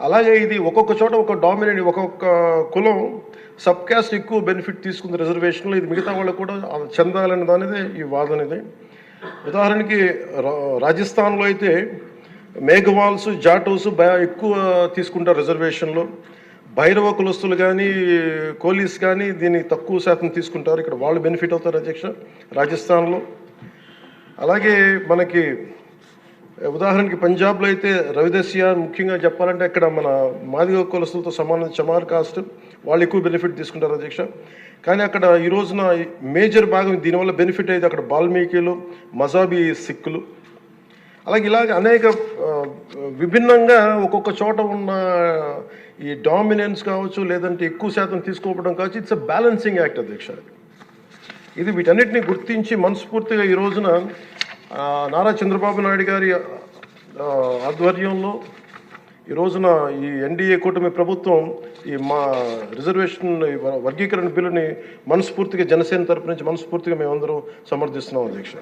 అలాగే ఇది ఒక్కొక్క చోట ఒక డామినేట్ ఒక్కొక్క కులం సబ్కాస్ట్ ఎక్కువ బెనిఫిట్ తీసుకుంది రిజర్వేషన్లో ఇది మిగతా వాళ్ళకు కూడా చెందాలనే దానిదే ఈ వాదన ఇది. ఉదాహరణకి రా- రాజస్థాన్లో అయితే మేఘవాల్స్ జాటోస్ ఎక్కువ తీసుకుంటారు రిజర్వేషన్లో భైరవ కులస్తులు కానీ కోలీస్ కానీ దీన్ని తక్కువ శాతం తీసుకుంటారు. ఇక్కడ వాళ్ళు బెనిఫిట్ అవుతారు అధ్యక్ష రాజస్థాన్లో. అలాగే మనకి ఉదాహరణకి పంజాబ్లో అయితే రవిదస్య ముఖ్యంగా చెప్పాలంటే అక్కడ మన మాదిగ కులస్తులతో సమానం చమార్ కాస్ట్ వాళ్ళు ఎక్కువ బెనిఫిట్ తీసుకుంటారు అధ్యక్ష. కానీ అక్కడ ఈ రోజున మేజర్ భాగం దీనివల్ల బెనిఫిట్ అయితే అక్కడ బాల్మీకిలు మజాబీ సిక్కులు. అలాగే ఇలాగ అనేక విభిన్నంగా ఒక్కొక్క చోట ఉన్న ఈ డామినెన్స్ కావచ్చు లేదంటే ఎక్కువ శాతం తీసుకోవడం కావచ్చు ఇట్స్ అ బ్యాలెన్సింగ్ యాక్ట్ అధ్యక్ష. ఇది వీటన్నిటిని గుర్తించి మనస్ఫూర్తిగా ఈ రోజున నారా చంద్రబాబు నాయుడు గారి ఆధ్వర్యంలో ఈ రోజున ఈ ఎన్డీఏ కూటమి ప్రభుత్వం ఈ మా రిజర్వేషన్ వర్గీకరణ బిల్లుని మనస్ఫూర్తిగా జనసేన తరపు నుంచి మనస్ఫూర్తిగా మేమందరం సమర్థిస్తున్నాం అధ్యక్ష.